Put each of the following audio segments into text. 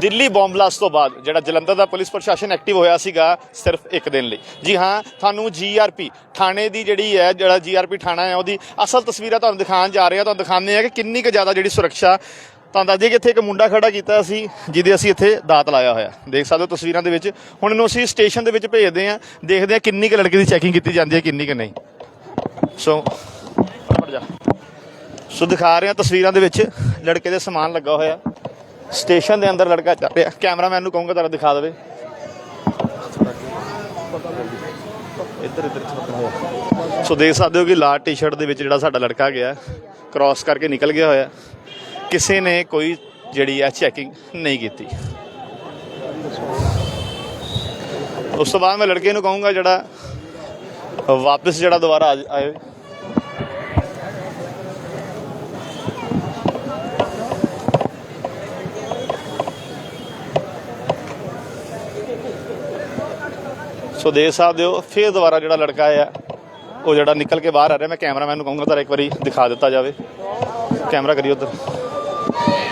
Delhi bomb blast ਤੋਂ ਬਾਅਦ ਜਿਹੜਾ ਜਲੰਧਰ ਦਾ ਪੁਲਿਸ ਪ੍ਰਸ਼ਾਸਨ ਐਕਟਿਵ ਹੋਇਆ ਸੀਗਾ ਸਿਰਫ ਇੱਕ ਦਿਨ ਲਈ। ਜੀ ਹਾਂ, ਤੁਹਾਨੂੰ ਜੀਆਰਪੀ ਥਾਣੇ ਦੀ ਜਿਹੜੀ ਹੈ, ਜਿਹੜਾ ਜੀਆਰਪੀ ਥਾਣਾ ਹੈ, ਉਹਦੀ ਅਸਲ ਤਸਵੀਰਾਂ ਤੁਹਾਨੂੰ ਦਿਖਾਉਣ ਜਾ ਰਹੇ ਹਾਂ, ਤੁਹਾਨੂੰ ਦਿਖਾਉਂਦੇ ਆ ਕਿ ਕਿੰਨੀ ਕੁ ਜ਼ਿਆਦਾ ਜਿਹੜੀ ਸੁਰੱਖਿਆ, ਤੁਹਾਨੂੰ ਦੱਸ ਦਈਏ ਕਿ ਇੱਥੇ ਇੱਕ ਮੁੰਡਾ ਖੜਾ ਕੀਤਾ ਸੀ, ਜਿਹਦੇ ਅਸੀਂ ਇੱਥੇ ਦਾਤ ਲਾਇਆ ਹੋਇਆ। ਦੇਖ ਸਕਦੇ ਹੋ ਤਸਵੀਰਾਂ ਦੇ ਵਿੱਚ। ਹੁਣ ਇਹਨੂੰ ਅਸੀਂ ਸਟੇਸ਼ਨ ਦੇ ਵਿੱਚ ਭੇਜਦੇ ਹਾਂ, ਦੇਖਦੇ ਹਾਂ ਕਿੰਨੀ ਕੁ ਲੜਕੇ ਦੀ ਚੈਕਿੰਗ ਕੀਤੀ ਜਾਂਦੀ ਹੈ, ਕਿੰਨੀ ਕੁ ਨਹੀਂ। ਸੋ ਸੋ ਦਿਖਾ ਰਹੇ ਹਾਂ ਤਸਵੀਰਾਂ ਦੇ ਵਿੱਚ, ਲੜਕੇ ਦੇ ਸਮਾਨ ਲੱਗਾ ਹੋਇਆ। ਸਟੇਸ਼ਨ ਦੇ ਅੰਦਰ ਲੜਕਾ ਚੱਲ ਰਿਹਾ। ਕੈਮਰਾਮੈਨ ਨੂੰ ਕਹੂੰਗਾ, ਤਾਰਾ ਦਿਖਾ ਦੇਵੇ। ਇੱਧਰ ਇੱਧਰ ਸੋ ਦੇਖ ਸਕਦੇ ਹੋ ਕਿ ਲਾਲ ਟੀ-ਸ਼ਰਟ ਦੇ ਵਿੱਚ ਜਿਹੜਾ ਸਾਡਾ ਲੜਕਾ ਗਿਆ ਕ੍ਰਾਸ ਕਰਕੇ ਨਿਕਲ ਗਿਆ ਹੋਇਆ। ਕਿਸੇ ਨੇ ਕੋਈ ਜਿਹੜੀ ਆ ਚੈਕਿੰਗ ਨਹੀਂ ਕੀਤੀ। ਉਸ ਤੋਂ ਬਾਅਦ ਮੈਂ ਲੜਕੇ ਨੂੰ ਕਹੂੰਗਾ, ਜਿਹੜਾ ਵਾਪਸ ਜਿਹੜਾ ਦੁਬਾਰਾ ਆਏ ਸੋ ਦੇਖ ਸਕਦੇ ਹੋ, ਫਿਰ ਦੁਬਾਰਾ ਜਿਹੜਾ ਲੜਕਾ ਆ ਉਹ ਜਿਹੜਾ ਨਿਕਲ ਕੇ ਬਾਹਰ ਆ ਰਿਹਾ, ਮੈਂ ਕੈਮਰਾਮੈਨ ਨੂੰ ਕਹੂੰਗਾ ਤਾਂ ਇੱਕ ਵਾਰੀ ਦਿਖਾ ਦਿੱਤਾ ਜਾਵੇ। ਕੈਮਰਾ ਕਰੀ ਉਧਰ।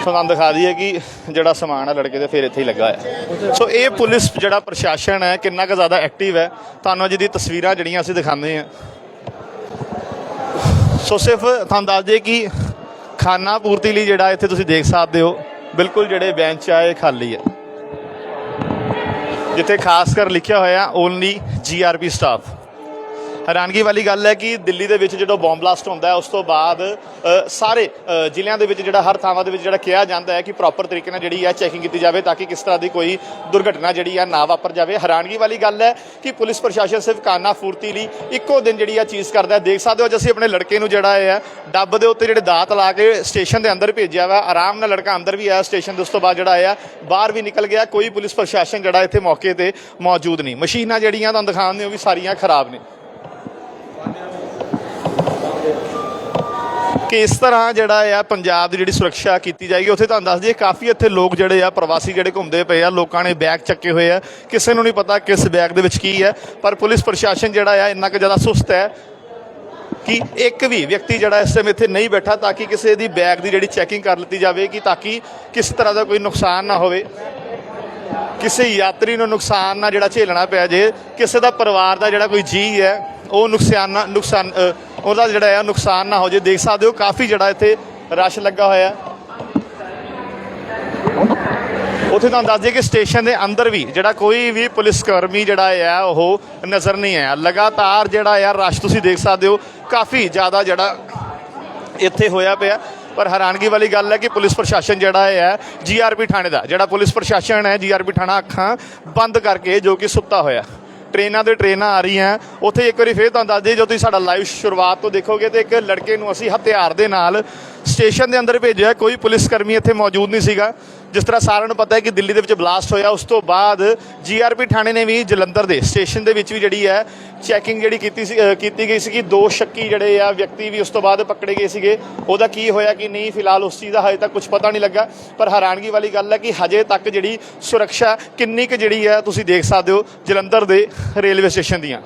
ਤੁਹਾਨੂੰ ਦਿਖਾ ਦਈਏ ਕਿ ਜਿਹੜਾ ਸਮਾਨ ਆ ਲੜਕੇ ਦੇ, ਫਿਰ ਇੱਥੇ ਹੀ ਲੱਗਾ ਹੈ ਸੋ ਇਹ ਪੁਲਿਸ ਜਿਹੜਾ ਪ੍ਰਸ਼ਾਸਨ ਹੈ, ਕਿੰਨਾ ਕੁ ਜ਼ਿਆਦਾ ਐਕਟਿਵ ਹੈ। ਤੁਹਾਨੂੰ ਅੱਜ ਦੀ ਤਸਵੀਰਾਂ ਜਿਹੜੀਆਂ ਅਸੀਂ ਦਿਖਾਉਂਦੇ ਹਾਂ। ਸੋ ਸਿਰਫ ਤੁਹਾਨੂੰ ਦੱਸ ਦਈਏ ਕਿ ਖਾਨਾ ਪੂਰਤੀ ਲਈ ਜਿਹੜਾ ਇੱਥੇ ਤੁਸੀਂ ਦੇਖ ਸਕਦੇ ਹੋ, ਬਿਲਕੁਲ ਜਿਹੜੇ ਬੈਂਚ ਆ, ਇਹ ਖਾਲੀ ਹੈ। ਜਿੱਥੇ ਖਾਸ ਕਰ ਲਿਖਿਆ ਹੋਇਆ ਓਨਲੀ ਜੀਆਰਪੀ ਸਟਾਫ ਹੈਰਾਨਗੀ ਵਾਲੀ ਗੱਲ ਹੈ ਕਿ ਦਿੱਲੀ ਦੇ ਵਿੱਚ ਜਦੋਂ ਬੰਬ ਬਲਾਸਟ ਹੁੰਦਾ ਹੈ, ਉਸ ਤੋਂ ਬਾਅਦ ਸਾਰੇ ਜ਼ਿਲ੍ਹਿਆਂ ਦੇ ਵਿੱਚ ਜਿਹੜਾ ਹਰ ਥਾਵਾਂ ਦੇ ਵਿੱਚ ਜਿਹੜਾ ਕਿਹਾ ਜਾਂਦਾ ਹੈ ਕਿ ਪ੍ਰੋਪਰ ਤਰੀਕੇ ਨਾਲ ਜਿਹੜੀ ਹੈ ਚੈਕਿੰਗ ਕੀਤੀ ਜਾਵੇ ਤਾਂ ਕਿ ਕਿਸ ਤਰ੍ਹਾਂ ਦੀ ਕੋਈ ਦੁਰਘਟਨਾ ਜਿਹੜੀ ਹੈ ਨਾ ਵਾਪਰ ਜਾਵੇ। ਹੈਰਾਨਗੀ ਵਾਲੀ ਗੱਲ ਹੈ ਕਿ ਪੁਲਿਸ ਪ੍ਰਸ਼ਾਸਨ ਸਿਰਫ ਕਾਨਾ ਫੂਰਤੀ ਲਈ ਇੱਕੋ ਦਿਨ ਜਿਹੜੀ ਆ ਚੀਜ਼ ਕਰਦਾ ਹੈ। ਦੇਖ ਸਕਦੇ ਹੋ ਅੱਜ ਅਸੀਂ ਆਪਣੇ ਲੜਕੇ ਨੂੰ ਜਿਹੜਾ ਹੈ, ਡੱਬ ਦੇ ਉੱਤੇ ਜਿਹੜੇ ਦਾਤ ਲਾ ਕੇ ਸਟੇਸ਼ਨ ਦੇ ਅੰਦਰ ਭੇਜਿਆ ਵਾ। ਆਰਾਮ ਨਾਲ ਲੜਕਾ ਅੰਦਰ ਵੀ ਆਇਆ ਸਟੇਸ਼ਨ ਦੇ, ਉਸ ਤੋਂ ਬਾਅਦ ਜਿਹੜਾ ਆਇਆ ਬਾਹਰ ਵੀ ਨਿਕਲ ਗਿਆ। ਕੋਈ ਪੁਲਿਸ ਪ੍ਰਸ਼ਾਸਨ ਜਿਹੜਾ ਇੱਥੇ ਮੌਕੇ ਤੇ ਮੌਜੂਦ ਨਹੀਂ। ਮਸ਼ੀਨਾਂ ਜਿਹੜੀਆਂ ਤੁਹਾਨੂੰ ਦਿਖਾਉਂਦੇ ਹੋ ਵੀ ਸਾਰੀਆਂ ਖਰਾਬ ਨੇ। ਕਿ ਇਸ ਤਰ੍ਹਾਂ ਜਿਹੜਾ ਆ ਪੰਜਾਬ ਦੀ ਜਿਹੜੀ ਸੁਰੱਖਿਆ ਕੀਤੀ ਜਾਏਗੀ, ਉੱਥੇ ਤੁਹਾਨੂੰ ਦੱਸ ਦਈਏ ਕਾਫੀ ਇੱਥੇ ਲੋਕ ਜਿਹੜੇ ਆ ਪ੍ਰਵਾਸੀ ਜਿਹੜੇ ਘੁੰਮਦੇ ਪਏ ਆ, ਲੋਕਾਂ ਨੇ ਬੈਗ ਚੱਕੇ ਹੋਏ ਆ। ਕਿਸੇ ਨੂੰ ਨਹੀਂ ਪਤਾ ਕਿਸ ਬੈਗ ਦੇ ਵਿੱਚ ਕੀ ਹੈ ਪਰ ਪੁਲਿਸ ਪ੍ਰਸ਼ਾਸਨ ਜਿਹੜਾ ਆ ਇੰਨਾ ਕੁ ਜ਼ਿਆਦਾ ਸੁਸਤ ਹੈ ਕਿ ਇੱਕ ਵੀ ਵਿਅਕਤੀ ਜਿਹੜਾ ਇਸ ਟਾਈਮ ਇੱਥੇ ਨਹੀਂ ਬੈਠਾ ਤਾਂ ਕਿ ਕਿਸੇ ਦੀ ਬੈਗ ਦੀ ਜਿਹੜੀ ਚੈਕਿੰਗ ਕਰ ਲਿੱਤੀ ਜਾਵੇ ਕਿ ਤਾਂ ਕਿ ਕਿਸੇ ਤਰ੍ਹਾਂ ਦਾ ਕੋਈ ਨੁਕਸਾਨ ਨਾ ਹੋਵੇ। ਕਿਸੇ ਯਾਤਰੀ ਨੂੰ ਨੁਕਸਾਨ ਨਾ ਜਿਹੜਾ ਝੇਲਣਾ ਪਿਆ ਜੇ, ਕਿਸੇ ਦਾ ਪਰਿਵਾਰ ਦਾ ਜਿਹੜਾ ਕੋਈ ਜੀ ਹੈ, ਉਹ ਨੁਕਸਾਨ ਨੁਕਸਾਨ ਉਹਦਾ ਜਿਹੜਾ ਹੈ ਨੁਕਸਾਨ ਨਾ ਹੋ ਜੇ, ਦੇਖ ਸਕਦੇ ਹੋ, ਕਾਫੀ ਜਿਹੜਾ ਇੱਥੇ ਰਸ਼ ਲੱਗਾ ਹੋਇਆ ਉੱਥੇ ਤੁਹਾਨੂੰ ਦੱਸ ਦਈਏ ਕਿ ਸਟੇਸ਼ਨ ਦੇ ਅੰਦਰ ਵੀ ਜਿਹੜਾ ਕੋਈ ਵੀ ਪੁਲਿਸ ਕਰਮੀ ਜਿਹੜਾ ਹੈ, ਉਹ ਨਜ਼ਰ ਨਹੀਂ ਆਇਆ। ਲਗਾਤਾਰ ਜਿਹੜਾ ਹੈ, ਰਸ਼ ਤੁਸੀਂ ਦੇਖ ਸਕਦੇ ਹੋ, ਕਾਫੀ ਜ਼ਿਆਦਾ ਜਿਹੜਾ ਇੱਥੇ ਹੋਇਆ ਪਿਆ। ਪਰ ਹੈਰਾਨਗੀ ਵਾਲੀ ਗੱਲ ਹੈ ਕਿ ਪੁਲਿਸ ਪ੍ਰਸ਼ਾਸਨ ਜਿਹੜਾ ਹੈ, ਜੀਆਰਪੀ ਥਾਣੇ ਦਾ, ਜਿਹੜਾ ਪੁਲਿਸ ਪ੍ਰਸ਼ਾਸਨ ਹੈ, ਜੀਆਰਪੀ ਥਾਣਾ ਅੱਖਾਂ ਬੰਦ ਕਰਕੇ ਜੋ ਕਿ ਸੁੱਤਾ ਹੋਇਆ। ਟ੍ਰੇਨਾਂ ਦੇ ਟ੍ਰੇਨਾਂ ਆ ਰਹੀਆਂ। ਉੱਥੇ ਇੱਕ ਵਾਰੀ ਫੇਰ ਤੁਹਾਨੂੰ ਦੱਸ ਦਈਏ, ਜੋ ਤੁਸੀਂ ਸਾਡਾ ਲਾਈਵ ਸ਼ੁਰੂਆਤ ਤੋਂ ਦੇਖੋਗੇ ਤੇ ਇੱਕ ਲੜਕੇ ਨੂੰ ਅਸੀਂ ਹਥਿਆਰ ਦੇ ਨਾਲ ਸਟੇਸ਼ਨ ਦੇ ਅੰਦਰ ਭੇਜਿਆ ਕੋਈ ਪੁਲਿਸ ਕਰਮੀ ਇੱਥੇ ਮੌਜੂਦ ਨਹੀਂ ਸੀਗਾ। ਜਿਸ ਤਰ੍ਹਾਂ ਸਾਰਿਆਂ ਨੂੰ ਪਤਾ ਹੈ ਕਿ ਦਿੱਲੀ ਦੇ ਵਿੱਚ ਬਲਾਸਟ ਹੋਇਆ, ਉਸ ਤੋਂ ਬਾਅਦ ਜੀਆਰਪੀ ਥਾਣੇ ਨੇ ਵੀ ਜਲੰਧਰ ਦੇ ਸਟੇਸ਼ਨ ਦੇ ਵਿੱਚ ਵੀ ਜਿਹੜੀ ਹੈ ਚੈਕਿੰਗ ਜਿਹੜੀ ਕੀਤੀ ਸੀ ਅ, ਕੀਤੀ ਗਈ ਸੀ ਕਿ ਦੋ ਸ਼ੱਕੀ ਜਿਹੜੇ ਆ ਵਿਅਕਤੀ ਵੀ ਉਸ ਤੋਂ ਬਾਅਦ ਪਕੜੇ ਗਏ ਸੀਗੇ। ਉਹਦਾ ਕੀ ਹੋਇਆ ਕਿ ਨਹੀਂ ਫਿਲਹਾਲ ਉਸ ਚੀਜ਼ ਦਾ ਹਜੇ ਤੱਕ ਕੁਝ ਪਤਾ ਨਹੀਂ ਲੱਗਾ। ਪਰ ਹੈਰਾਨਗੀ ਵਾਲੀ ਗੱਲ ਹੈ ਕਿ ਹਜੇ ਤੱਕ ਜਿਹੜੀ ਸੁਰੱਖਿਆ ਕਿੰਨੀ ਕੁ ਜਿਹੜੀ ਹੈ ਤੁਸੀਂ ਦੇਖ ਸਕਦੇ ਹੋ ਜਲੰਧਰ ਦੇ ਰੇਲਵੇ ਸਟੇਸ਼ਨ ਦੀਆਂ।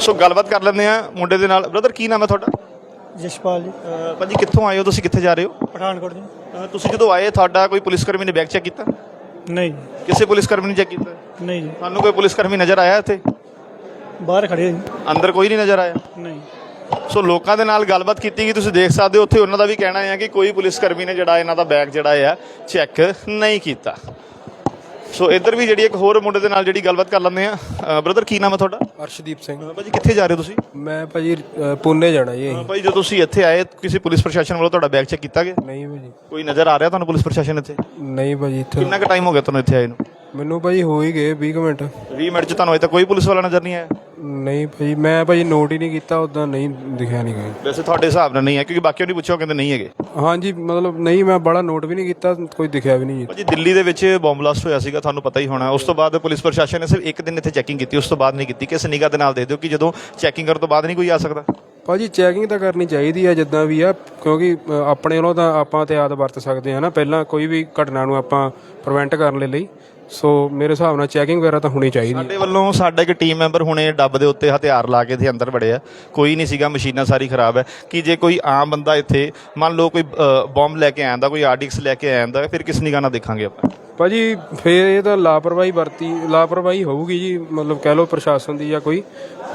ਸੋ ਗੱਲਬਾਤ ਕਰ ਲੈਂਦੇ ਆ ਮੁੰਡੇ ਦੇ ਨਾਲ। ਬ੍ਰਦਰ ਕੀ ਨਾਮ ਹੈ ਤੁਹਾਡਾ? ਜਸ਼ਪਾਲ ਜੀ। ਅਹ ਭਾਜੀ ਕਿੱਥੋਂ ਆਏ ਹੋ? ਤੁਸੀਂ ਕਿੱਥੇ ਜਾ ਰਹੇ ਹੋ? ਪਠਾਨਕੋਟ ਜੀ। ਅਹ ਤੁਸੀਂ ਜਦੋਂ ਆਏ ਤੁਹਾਡਾ ਕੋਈ ਪੁਲਿਸ ਕਰਮੀ ਨੇ ਬੈਗ ਚੈੱਕ ਕੀਤਾ? ਨਹੀਂ ਜੀ, ਕਿਸੇ ਪੁਲਿਸ ਕਰਮੀ ਨੇ ਚੈੱਕ ਕੀਤਾ? ਨਹੀਂ ਜੀ। ਤੁਹਾਨੂੰ ਕੋਈ ਪੁਲਿਸ ਕਰਮੀ ਨਜ਼ਰ ਆਇਆ ਇੱਥੇ? ਬਾਹਰ ਖੜੇ ਹਾਂ ਜੀ। ਅੰਦਰ ਕੋਈ ਨਹੀਂ ਨਜ਼ਰ ਆਇਆ? ਨਹੀਂ। ਸੋ ਲੋਕਾਂ ਦੇ ਨਾਲ ਗੱਲਬਾਤ ਕੀਤੀ ਗਈ ਤੁਸੀਂ ਦੇਖ ਸਕਦੇ ਹੋ ਉੱਥੇ ਉਹਨਾਂ ਦਾ ਵੀ ਕਹਿਣਾ ਹੈ ਕਿ ਕੋਈ ਪੁਲਿਸ ਕਰਮੀ ਨੇ ਜਿਹੜਾ ਇਹਨਾਂ ਦਾ ਬੈਗ ਜਿਹੜਾ ਹੈ ਚੈੱਕ ਨਹੀਂ ਕੀਤਾ। ਸੋ ਇੱਧਰ ਵੀ ਜਿਹੜੀ ਇੱਕ ਹੋਰ ਮੁੰਡੇ ਦੇ ਨਾਲ ਜਿਹੜੀ ਗੱਲਬਾਤ ਕਰ ਲੈਂਦੇ ਆ ਬ੍ਰਦਰ ਕੀ ਨਾਮ ਹੈ ਤੁਹਾਡਾ? ਅਰਸ਼ਦੀਪ ਸਿੰਘ। ਭਾਜੀ ਕਿੱਥੇ ਜਾ ਰਹੇ ਹੋ ਤੁਸੀਂ? ਮੈਂ ਭਾਜੀ ਪੁਣੇ ਜਾਣਾ ਜੀ ਭਾਜੀ ਜਦੋਂ ਤੁਸੀਂ ਇੱਥੇ ਆਏ ਕਿਸੇ ਪੁਲਿਸ ਪ੍ਰਸ਼ਾਸਨ ਵੱਲੋਂ ਤੁਹਾਡਾ ਬੈਗ ਚੈੱਕ ਕੀਤਾ ਗਿਆ? ਨਹੀਂ ਭਾਜੀ। ਕੋਈ ਨਜ਼ਰ ਆ ਰਿਹਾ ਤੁਹਾਨੂੰ ਪੁਲਿਸ ਪ੍ਰਸ਼ਾਸਨ ਇੱਥੇ? ਨਹੀਂ ਭਾਜੀ ਇੱਥੇ ਕਿੰਨਾ ਕੁ ਟਾਈਮ ਹੋ ਗਿਆ ਤੁਹਾਨੂੰ ਇੱਥੇ ਆਏ ਨੂੰ? ਮੈਨੂੰ ਭਾਜੀ ਹੋ ਹੀ ਗਏ 20 ਕੁ ਮਿੰਟ। 20 ਮਿੰਟ ਚ ਤੁਹਾਨੂੰ ਅਜੇ ਤੱਕ ਕੋਈ ਪੁਲਿਸ ਵਾਲਾ ਨਜ਼ਰ ਨਹੀਂ ਆਇਆ? ਨਹੀਂ ਭਾਜੀ ਮੈਂ ਭਾਜੀ ਨੋਟ ਹੀ ਨਹੀਂ ਕੀਤਾ ਉਦਾਂ ਨਹੀਂ ਦਿਖਿਆ ਨਹੀਂ ਗਿਆ ਵੈਸੇ ਤੁਹਾਡੇ ਹਿਸਾਬ ਨਾਲ ਨਹੀਂ ਹੈ ਕਿਉਂਕਿ ਬਾਕੀਆਂ ਨੂੰ ਪੁੱਛਿਆ ਉਹ ਕਹਿੰਦੇ ਨਹੀਂ ਹੈਗੇ। ਹਾਂਜੀ ਮਤਲਬ ਨਹੀਂ ਮੈਂ ਬੜਾ ਨੋਟ ਵੀ ਨਹੀਂ ਕੀਤਾ ਕੋਈ ਦਿਖਿਆ ਵੀ ਨਹੀਂ ਜੀ। ਭਾਜੀ ਦਿੱਲੀ ਦੇ ਵਿੱਚ ਬੰਬ ਬਲਾਸਟ ਹੋਇਆ ਸੀਗਾ ਤੁਹਾਨੂੰ ਪਤਾ ਹੀ ਹੋਣਾ। ਉਸ ਤੋਂ ਬਾਅਦ ਪੁਲਿਸ ਪ੍ਰਸ਼ਾਸਨ ਨੇ ਸਿਰਫ ਇੱਕ ਦਿਨ ਇੱਥੇ ਚੈਕਿੰਗ ਕੀਤੀ ਉਸ ਤੋਂ ਬਾਅਦ ਨਹੀਂ ਕੀਤੀ। ਕਿਸ ਨਿਗਾਹ ਦੇ ਨਾਲ ਦੇ ਦਿਓ ਕਿ ਜਦੋਂ ਚੈਕਿੰਗ ਕਰਨ ਤੋਂ ਬਾਅਦ ਨਹੀਂ ਕੋਈ ਆ ਸਕਦਾ। ਭਾਜੀ ਚੈਕਿੰਗ ਤਾਂ ਕਰਨੀ ਚਾਹੀਦੀ ਆ ਜਿੱਦਾਂ ਵੀ ਆ ਕਿਉਂਕਿ ਅ, ਆਪਣੇ ਵੱਲੋਂ ਤਾਂ ਆਪਾਂ ਤੇ ਆਦ ਵਰਤ ਸਕਦੇ ਆ ਨਾ। ਪਹਿਲਾਂ ਕੋਈ ਵੀ ਘਟਨਾ ਨੂੰ ਆਪਾਂ ਪ੍ਰੀਵੈਂਟ ਕਰਨ ਦੇ ਲਈ ਸੋ ਮੇਰੇ ਹਿਸਾਬ ਨਾਲ ਚੈਕਿੰਗ ਵਗੈਰਾ ਤਾਂ ਹੋਣੀ ਚਾਹੀਦੀ ਹੈ। ਸਾਡੇ ਵੱਲੋਂ ਸਾਡਾ ਇੱਕ ਟੀਮ ਮੈਂਬਰ ਹੁਣੇ ਡੱਬ ਦੇ ਉੱਤੇ ਹਥਿਆਰ ਲਾ ਕੇ ਇੱਥੇ ਅੰਦਰ ਵੜਿਆ ਕੋਈ ਨਹੀਂ ਸੀਗਾ ਮਸ਼ੀਨਾਂ ਸਾਰੀ ਖਰਾਬ ਹੈ। ਕਿ ਜੇ ਕੋਈ ਆਮ ਬੰਦਾ ਇੱਥੇ ਮੰਨ ਲਓ ਕੋਈ ਬੰਬ ਲੈ ਕੇ ਆਂਦਾ ਕੋਈ ਆਰਡਿਕਸ ਲੈ ਕੇ ਆਂਦਾ ਫਿਰ ਕਿਸ ਨਿਗਾਹ ਨਾਲ ਦੇਖਾਂਗੇ ਆਪਾਂ? ਭਾਜੀ ਫੇਰ ਇਹ ਤਾਂ ਲਾਪਰਵਾਹੀ ਵਰਤੀ ਲਾਪਰਵਾਹੀ ਹੋਊਗੀ ਜੀ ਮਤਲਬ ਕਹਿ ਲਓ ਪ੍ਰਸ਼ਾਸਨ ਦੀ ਜਾਂ ਕੋਈ।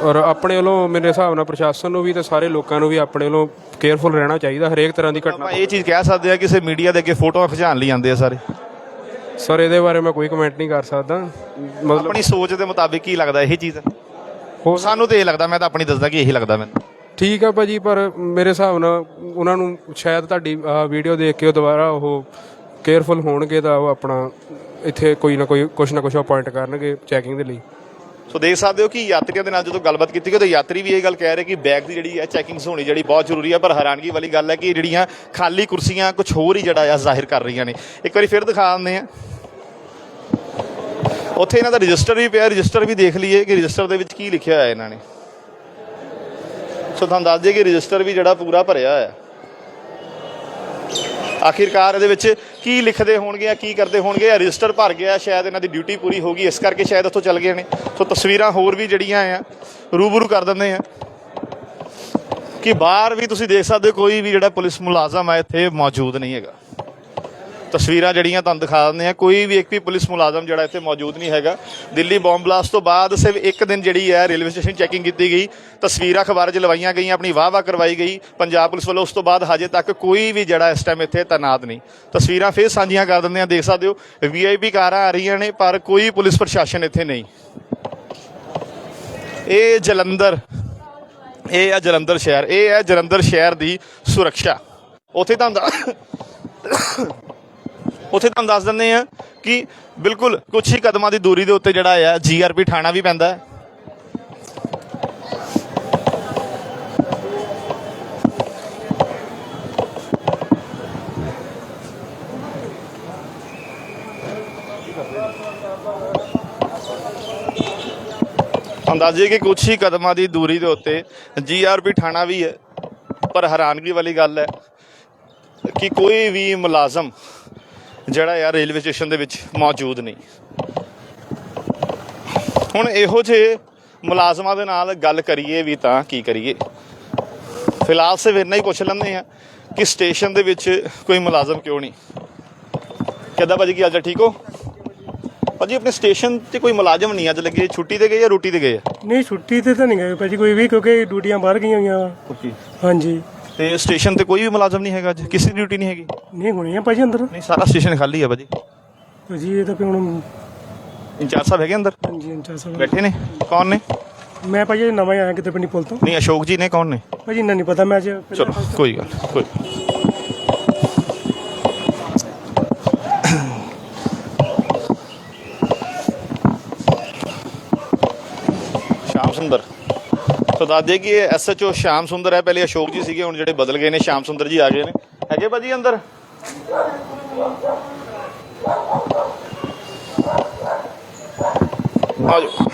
ਔਰ ਆਪਣੇ ਵੱਲੋਂ ਮੇਰੇ ਹਿਸਾਬ ਨਾਲ ਪ੍ਰਸ਼ਾਸਨ ਨੂੰ ਵੀ ਤੇ ਸਾਰੇ ਲੋਕਾਂ ਨੂੰ ਵੀ ਆਪਣੇ ਵੱਲੋਂ ਕੇਅਰਫੁਲ ਰਹਿਣਾ ਚਾਹੀਦਾ ਹਰੇਕ ਤਰ੍ਹਾਂ ਦੀ ਘਟਨਾ ਆਪਾਂ ਇਹ ਚੀਜ਼ ਕਹਿ ਸਕਦੇ ਆ ਕਿਸੇ ਮੀਡੀਆ ਦੇ ਅੱਗੇ ਫੋਟੋਆਂ ਖਿਚਾਉਣ ਲਈ ਆਉਂਦੇ ਆ ਸਾਰੇ। ਸਰ ਇਹਦੇ ਬਾਰੇ ਮੈਂ ਕੋਈ ਕਮੈਂਟ ਨਹੀਂ ਕਰ ਸਕਦਾ। ਮਤਲਬ ਆਪਣੀ ਸੋਚ ਦੇ ਮੁਤਾਬਿਕ ਕੀ ਲੱਗਦਾ ਇਹ ਚੀਜ਼। ਹੋ ਸਾਨੂੰ ਤੇ ਇਹ ਲੱਗਦਾ ਮੈਂ ਤਾਂ ਆਪਣੀ ਦੱਸਦਾ ਕਿ ਇਹੀ ਲੱਗਦਾ ਮੈਨੂੰ। ਠੀਕ ਆ ਭਾਜੀ ਪਰ ਮੇਰੇ ਹਿਸਾਬ ਨਾਲ ਉਹਨਾਂ ਨੂੰ ਸ਼ਾਇਦ ਤੁਹਾਡੀ ਵੀਡੀਓ ਦੇਖ ਕੇ ਉਹ ਦੁਬਾਰਾ ਉਹ ਕੇਅਰਫੁਲ ਹੋਣਗੇ ਤਾਂ ਉਹ ਆਪਣਾ ਇੱਥੇ ਕੋਈ ਨਾ ਕੋਈ ਕੁਛ ਨਾ ਕੁਛ ਅਪਾਇੰਟ ਕਰਨਗੇ ਚੈਕਿੰਗ ਦੇ ਲਈ। ਸੋ ਦੇਖ ਸਕਦੇ ਹੋ ਕਿ ਯਾਤਰੀਆਂ ਦੇ ਨਾਲ ਜਦੋਂ ਗੱਲਬਾਤ ਕੀਤੀ ਗਈ ਤਾਂ ਯਾਤਰੀ ਵੀ ਇਹ ਗੱਲ ਕਹਿ ਰਹੇ ਕਿ ਬੈਗ ਦੀ ਜਿਹੜੀ ਹੈ ਚੈਕਿੰਗਸ ਹੋਣੀ ਜਿਹੜੀ ਬਹੁਤ ਜ਼ਰੂਰੀ ਹੈ, ਪਰ ਹੈਰਾਨਗੀ ਵਾਲੀ ਗੱਲ ਹੈ ਕਿ ਜਿਹੜੀਆਂ ਖਾਲੀ ਕੁਰਸੀਆਂ ਕੁਝ ਹੋਰ ਹੀ ਜਿਹੜਾ ਆ ਜ਼ਾਹਿਰ ਕਰ ਰਹੀਆਂ ਨੇ। ਇੱਕ ਵਾਰੀ ਫਿਰ ਦਿਖਾ ਦਿੰਦੇ ਆ ਉੱਥੇ ਇਹਨਾਂ ਦਾ ਰਜਿਸਟਰ ਵੀ ਪਿਆ, ਰਜਿਸਟਰ ਵੀ ਦੇਖ ਲਈਏ ਕਿ ਰਜਿਸਟਰ ਦੇ ਵਿੱਚ ਕੀ ਲਿਖਿਆ ਹੋਇਆ ਇਹਨਾਂ ਨੇ। ਸੋ ਤੁਹਾਨੂੰ ਦੱਸ ਦਈਏ ਕਿ ਰਜਿਸਟਰ ਵੀ ਜਿਹੜਾ ਪੂਰਾ ਭਰਿਆ ਹੋਇਆ। ਆਖਿਰਕਾਰ ਇਹਦੇ ਵਿੱਚ ਕੀ ਲਿਖਦੇ ਹੋਣਗੇ ਜਾਂ ਕੀ ਕਰਦੇ ਹੋਣਗੇ ਜਾਂ ਰਜਿਸਟਰ ਭਰ ਗਿਆ, ਸ਼ਾਇਦ ਇਹਨਾਂ ਦੀ ਡਿਊਟੀ ਪੂਰੀ ਹੋ ਗਈ, ਇਸ ਕਰਕੇ ਸ਼ਾਇਦ ਉੱਥੋਂ ਚੱਲ ਗਏ ਨੇ। ਸੋ ਤਸਵੀਰਾਂ ਹੋਰ ਵੀ ਜਿਹੜੀਆਂ ਆ, ਰੂਬਰੂ ਕਰ ਦਿੰਦੇ ਆ। ਕਿ ਬਾਹਰ ਵੀ ਤੁਸੀਂ ਦੇਖ ਸਕਦੇ ਹੋ, ਕੋਈ ਵੀ ਜਿਹੜਾ ਪੁਲਿਸ ਮੁਲਾਜ਼ਮ ਹੈ ਇੱਥੇ ਮੌਜੂਦ ਨਹੀਂ ਹੈਗਾ। ਤਸਵੀਰਾਂ ਜਿਹੜੀਆਂ ਤੁਹਾਨੂੰ ਦਿਖਾ ਦਿੰਦੇ ਆ ਕੋਈ ਵੀ ਇੱਕ ਵੀ ਪੁਲਿਸ ਮੁਲਾਜ਼ਮ ਜਿਹੜਾ ਇੱਥੇ ਮੌਜੂਦ ਨਹੀਂ ਹੈਗਾ। ਦਿੱਲੀ ਬੰਬ ਬਲਾਸਟ ਤੋਂ ਬਾਅਦ ਸਿਰਫ ਇੱਕ ਦਿਨ ਜਿਹੜੀ ਹੈ ਰੇਲਵੇ ਸਟੇਸ਼ਨ ਚੈਕਿੰਗ ਕੀਤੀ ਗਈ। ਤਸਵੀਰਾਂ ਅਖਬਾਰ 'ਚ ਲਵਾਈਆਂ ਗਈਆਂ, ਆਪਣੀ ਵਾਹ-ਵਾਹ ਕਰਵਾਈ ਗਈ। ਪੰਜਾਬ ਪੁਲਿਸ ਵੱਲੋਂ ਉਸ ਤੋਂ ਬਾਅਦ ਹਜੇ ਤੱਕ ਕੋਈ ਵੀ ਜਿਹੜਾ ਇਸ ਟਾਈਮ ਇੱਥੇ ਤੈਨਾਤ ਨਹੀਂ। ਤਸਵੀਰਾਂ ਫੇਰ ਸਾਂਝੀਆਂ ਕਰ ਦਿੰਦੇ ਆ ਦੇਖ ਸਕਦੇ ਹੋ। ਵੀਆਈਪੀ ਕਾਰਾਂ ਆ ਰਹੀਆਂ ਨੇ, ਪਰ ਕੋਈ ਪੁਲਿਸ ਪ੍ਰਸ਼ਾਸਨ ਇੱਥੇ ਨਹੀਂ। ਇਹ ਜਲੰਧਰ, ਇਹ ਹੈ ਜਲੰਧਰ ਸ਼ਹਿਰ, ਇਹ ਹੈ ਜਲੰਧਰ ਸ਼ਹਿਰ ਦੀ ਸੁਰੱਖਿਆ। ਉੱਥੇ ਤੁਹਾਨੂੰ ਉੱਥੇ ਤੁਹਾਨੂੰ ਦੱਸ ਦਿੰਦੇ ਆ ਕਿ ਬਿਲਕੁਲ ਕੁਝ ਹੀ ਕਦਮਾਂ ਦੀ ਦੂਰੀ ਦੇ ਉੱਤੇ ਜਿਹੜਾ ਆ ਜੀਆਰਪੀ ਥਾਣਾ ਵੀ ਪੈਂਦਾ ਹੈ। ਅੰਦਾਜ਼ੇ ਕਿ ਕੁਝ ਹੀ ਕਦਮਾਂ ਦੀ ਦੂਰੀ ਦੇ ਉੱਤੇ ਜੀਆਰਪੀ ਥਾਣਾ ਵੀ ਹੈ, ਪਰ ਹੈਰਾਨਗੀ ਵਾਲੀ ਗੱਲ ਹੈ ਕਿ ਕੋਈ ਵੀ ਮੁਲਾਜ਼ਮ ਜਿਹੜਾ ਯਾਰ ਰੇਲਵੇ ਸਟੇਸ਼ਨ ਦੇ ਵਿੱਚ ਮੌਜੂਦ ਨਹੀਂ। ਹੁਣ ਇਹੋ ਜਿਹੇ ਮੁਲਾਜ਼ਮਾਂ ਦੇ ਨਾਲ ਗੱਲ ਕਰੀਏ ਵੀ ਤਾਂ ਕੀ ਕਰੀਏ। ਫਿਲਹਾਲ ਸਿਰਫ ਇੰਨਾ ਹੀ ਪੁੱਛ ਲੈਂਦੇ ਆ ਕਿ ਸਟੇਸ਼ਨ ਦੇ ਵਿੱਚ ਕੋਈ ਮੁਲਾਜ਼ਮ ਕਿਉਂ ਨਹੀਂ? ਕਿੱਦਾਂ ਭਾਜੀ ਕੀ ਹਾਲ ਚਾਲ? ਠੀਕ ਹੋ? ਭਾਜੀ ਆਪਣੇ ਸਟੇਸ਼ਨ ਤੇ ਕੋਈ ਮੁਲਾਜ਼ਮ ਨਹੀਂ ਅੱਜ ਲੱਗੇ। ਛੁੱਟੀ ਤੇ ਗਏ ਜਾਂ ਰੋਟੀ ਤੇ ਗਏ ਆ? ਨਹੀਂ ਛੁੱਟੀ ਤੇ ਤਾਂ ਨਹੀਂ ਗਏ ਭਾਜੀ ਕੋਈ ਵੀ ਕਿਉਂਕਿ ਡਿਊਟੀਆਂ ਬਾਹਰ ਗਈਆਂ ਹੋਈਆਂ। ਓਕੇ। ਹਾਂਜੀ। ਤੇ ਸਟੇਸ਼ਨ ਤੇ ਕੋਈ ਵੀ ਮੁਲਾਜ਼ਮ ਨਹੀਂ ਹੈਗਾ ਅੱਜ ਕਿਸੇ ਦੀ ਡਿਊਟੀ ਨਹੀਂ ਹੈਗੀ। ਨਹੀਂ ਹੋਣੀ ਆ ਭਾਜੀ ਅੰਦਰ। ਨਹੀਂ ਸਾਰਾ ਸਟੇਸ਼ਨ ਖਾਲੀ ਹੈ ਭਾਜੀ। ਭਾਜੀ ਇਹ ਤਾਂ ਵੀ ਹੁਣ ਇੰਚਾਰਜ ਸਾਹਿਬ ਹੈਗੇ ਅੰਦਰ? ਹਾਂਜੀ ਇੰਚਾਰਜ ਸਾਹਿਬ। ਬੈਠੇ ਨੇ। ਕੌਣ ਨੇ? ਮੈਂ ਭਾਜੀ ਨਵਾਂ ਹੀ ਆਇਆ ਕਿਤੇ ਪਿੰਡੀ ਪੁਲ ਤੋਂ। ਨਹੀਂ ਅਸ਼ੋਕ ਜੀ ਨੇ ਕੌਣ ਨੇ? ਭਾਜੀ ਇੰਨਾ ਨਹੀਂ ਪਤਾ ਮੈਂ ਅੱਜ ਚਲੋ ਕੋਈ ਗੱਲ ਕੋਈ ਸ਼ਾਮ ਸੁੰਦਰ। ਸੋ ਦੱਸਦੇ ਕਿ ਇਹ ਐਸਐਚਓ ਸ਼ਾਮ ਸੁੰਦਰ ਹੈ ਪਹਿਲੇ ਅਸ਼ੋਕ ਜੀ ਸੀਗੇ ਹੁਣ ਜਿਹੜੇ ਬਦਲ ਗਏ ਨੇ ਸ਼ਾਮ ਸੁੰਦਰ ਜੀ ਆ ਗਏ ਨੇ। ਹੈਗੇ ਭਾਜੀ ਅੰਦਰ? ਆ ਜਾਓ।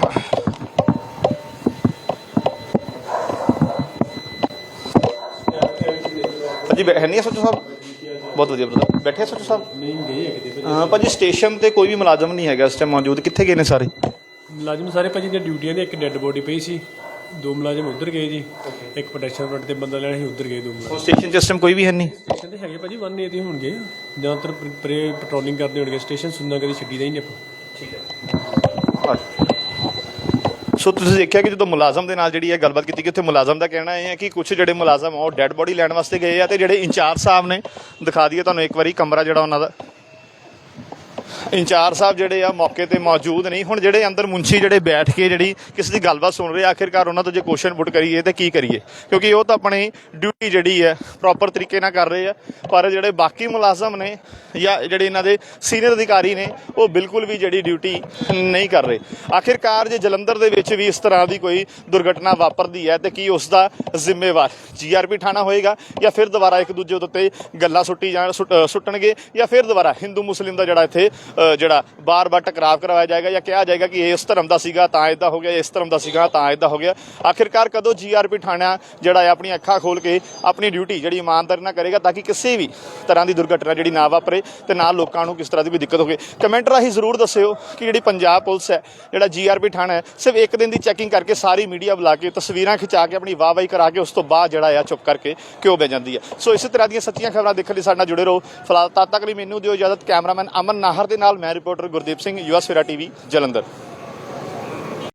ਭਾਜੀ ਹੈ ਨਹੀਂ ਸੱਚੋ ਸਾਹਿਬ? ਬਹੁਤ ਵਧੀਆ ਬ੍ਰਦਰ ਬੈਠੇ ਸੱਚੋ ਸਾਹਿਬ? ਨਹੀਂ ਗਏ ਕਿਤੇ ਹਾਂ ਭਾਜੀ ਸਟੇਸ਼ਨ ਤੇ ਕੋਈ ਵੀ ਮੁਲਾਜ਼ਮ ਨਹੀਂ ਹੈਗਾ ਇਸ ਟਾਈਮ ਮੌਜੂਦ। ਕਿੱਥੇ ਗਏ ਨੇ ਸਾਰੇ? ਮੁਲਾਜ਼ਮ ਸਾਰੇ ਭਾਜੀ ਦੀਆਂ ਡਿਊਟੀਆਂ ਨੇ ਇੱਕ ਡੈੱਡ ਬੋਡੀ ਪਈ ਸੀ। ਦੋ ਮੁਲਾਜ਼ਮ ਉੱਧਰ ਗਏ ਜੀ ਇੱਕ ਪ੍ਰੋਟੈਕਸ਼ਨ ਫਰੰਟ ਤੇ ਬੰਦਾ ਲੈਣਾ ਸੀ ਉੱਧਰ ਗਏ ਦੋ ਮੁਲਾਜ਼ਮ ਉਹ ਸਟੇਸ਼ਨ ਟਾਈਮ ਕੋਈ ਵੀ ਹੈ ਨਹੀਂ। ਸਟੇਸ਼ਨ ਤੇ ਹੈਗੇ ਭਾਜੀ ਵਨ ਏ ਤੇ ਹੋਣਗੇ। ਜ਼ਿਆਦਾਤਰ ਪਰੇ ਪੈਟਰੋਲਿੰਗ ਕਰਦੇ ਹੋਣਗੇ। ਸਟੇਸ਼ਨ ਸੁਣਨਾ ਕਦੀ ਛੱਡੀ ਦਾ ਹੀ ਨਹੀਂ ਆਪਾਂ। ਸੋ ਤੁਸੀਂ ਦੇਖਿਆ ਕਿ ਜਦੋਂ ਮੁਲਾਜ਼ਮ ਦੇ ਨਾਲ ਜਿਹੜੀ ਇਹ ਗੱਲਬਾਤ ਕੀਤੀ ਕਿ ਉੱਥੇ ਮੁਲਾਜ਼ਮ ਦਾ ਕਹਿਣਾ ਇਹ ਹੈ ਕਿ ਕੁਝ ਜਿਹੜੇ ਮੁਲਾਜ਼ਮ ਆ ਉਹ ਡੈੱਡ ਬੋਡੀ ਲੈਣ ਵਾਸਤੇ ਗਏ ਆ ਤੇ ਜਿਹੜੇ ਇੰਚਾਰਜ ਸਾਹਿਬ ਨੇ ਦਿਖਾ ਦਈਏ ਤੁਹਾਨੂੰ ਇੱਕ ਵਾਰੀ ਕਮਰਾ ਜਿਹੜਾ ਉਹਨਾਂ ਦਾ। ਇੰਚਾਰਜ ਸਾਹਿਬ ਜਿਹੜੇ ਆ ਮੌਕੇ ਤੇ ਮੌਜੂਦ ਨਹੀਂ। ਹੁਣ ਜਿਹੜੇ ਅੰਦਰ ਮੁੰਸ਼ੀ ਜਿਹੜੇ ਬੈਠ ਕੇ ਜਿਹੜੀ ਕਿਸੇ ਦੀ ਗੱਲਬਾਤ ਸੁਣ ਰਹੇ ਆਖਿਰਕਾਰ ਉਹਨਾਂ ਤੋਂ ਜੇ ਕੁਐਸਚਨ ਪੁੱਟ ਕਰੀਏ ਤੇ ਕੀ ਕਰੀਏ? ਕਿਉਂਕਿ ਉਹ ਤਾਂ ਆਪਣੀ ਡਿਊਟੀ ਜਿਹੜੀ ਹੈ ਪ੍ਰੋਪਰ ਤਰੀਕੇ ਨਾਲ ਕਰ ਰਹੇ ਆ। ਪਰ ਜਿਹੜੇ ਬਾਕੀ ਮੁਲਾਜ਼ਮ ਨੇ ਜਾਂ ਜਿਹੜੇ ਇਹਨਾਂ ਦੇ ਸੀਨੀਅਰ ਅਧਿਕਾਰੀ ਨੇ, ਉਹ ਬਿਲਕੁਲ ਵੀ ਜਿਹੜੀ ਡਿਊਟੀ ਨਹੀਂ ਕਰ ਰਹੇ। ਆਖਿਰਕਾਰ ਜੇ ਜਲੰਧਰ ਦੇ ਵਿੱਚ ਵੀ ਇਸ ਤਰ੍ਹਾਂ ਦੀ ਕੋਈ ਦੁਰਘਟਨਾ ਵਾਪਰਦੀ ਹੈ, ਤੇ ਕੀ ਉਸ ਦਾ ਜ਼ਿੰਮੇਵਾਰ ਜੀਆਰਪੀ ਥਾਣਾ ਹੋਏਗਾ ਜਾਂ ਫਿਰ ਦੁਬਾਰਾ ਇੱਕ ਦੂਜੇ ਦੇ ਉੱਤੇ ਗੱਲਾਂ ਸੁੱਟੀ ਜਾਣ ਸੁੱਟ- ਸੁੱਟਣਗੇ ਜਾਂ ਫਿਰ ਦੁਬਾਰਾ ਹਿੰਦੂ ਮੁਸਲਿਮ ਦਾ ਜਿਹੜਾ ਇੱਥੇ ਜਿਹੜਾ ਬਾਰ-ਬਾਰ ਟਕਰਾਵ ਕਰਵਾਇਆ ਜਾਏਗਾ ਜਾਂ ਕਿਹਾ ਜਾਏਗਾ ਕਿ ਇਹ ਇਸ ਧਰਮ ਦਾ ਸੀਗਾ, ਤਾਂ ਇਦਾਂ ਹੋ ਗਿਆ, ਇਸ ਧਰਮ ਦਾ ਸੀਗਾ, ਤਾਂ ਇਦਾਂ ਹੋ ਗਿਆ। ਆਖਿਰਕਾਰ ਕਦੋਂ ਜੀਆਰਪੀ ਥਾਣਾ ਜਿਹੜਾ ਹੈ ਆਪਣੀ ਅੱਖਾਂ ਖੋਲ ਕੇ ਆਪਣੀ ਡਿਊਟੀ ਜਿਹੜੀ ਇਮਾਨਦਾਰੀ ਨਾਲ ਕਰੇਗਾ ਤਾਂ ਕਿ ਕਿਸੇ ਵੀ ਤਰ੍ਹਾਂ ਦੀ ਦੁਰਘਟਨਾ ਜਿਹੜੀ ਨਾ ਵਾਪਰੇ ਤੇ ਨਾ ਲੋਕਾਂ ਨੂੰ ਕਿਸ ਤਰ੍ਹਾਂ ਦੀ ਵੀ ਦਿੱਕਤ ਹੋਵੇ। ਕਮੈਂਟ ਰਾਹੀਂ ਜ਼ਰੂਰ ਦੱਸਿਓ ਕਿ ਜਿਹੜੀ ਪੰਜਾਬ ਪੁਲਿਸ ਹੈ, ਜਿਹੜਾ ਜੀਆਰਪੀ ਥਾਣਾ ਹੈ, ਸਿਰਫ ਇੱਕ ਦਿਨ ਦੀ ਚੈਕਿੰਗ ਕਰਕੇ ਸਾਰੀ ਮੀਡੀਆ ਬੁਲਾ ਕੇ ਤਸਵੀਰਾਂ ਖਿਚਾ ਕੇ ਆਪਣੀ ਵਾਹਵਾਹੀ ਕਰਾ ਕੇ ਉਸ ਤੋਂ ਬਾਅਦ ਜਿਹੜਾ ਆ ਚੁੱਪ ਕਰਕੇ ਕਿਉਂ ਬਹਿ ਜਾਂਦੀ ਹੈ। ਸੋ ਇਸੇ ਤਰ੍ਹਾਂ ਦੀਆਂ ਸੱਚੀਆਂ ਖਬਰਾਂ ਦੇਖਣ ਲਈ ਸਾਡੇ ਨਾਲ ਜੁੜੇ ਰਹੋ। ਫਿਲਹਾਲ ਤਦ ਤੱਕ ਲਈ ਮੈਨੂੰ ਦਿਓ ਇਜਾਜ਼ਤ, ਕੈਮਰਾਮੈਨ ਅਮਨ ਨਾਹਰ ਦੇ ਨਾਲ ਮੈਂ ਰਿਪੋਰਟਰ ਗੁਰਦੀਪ ਸਿੰਘ ਯੂਐਸ ਫੇਰਾ ਟੀਵੀ ਜਲੰਧਰ।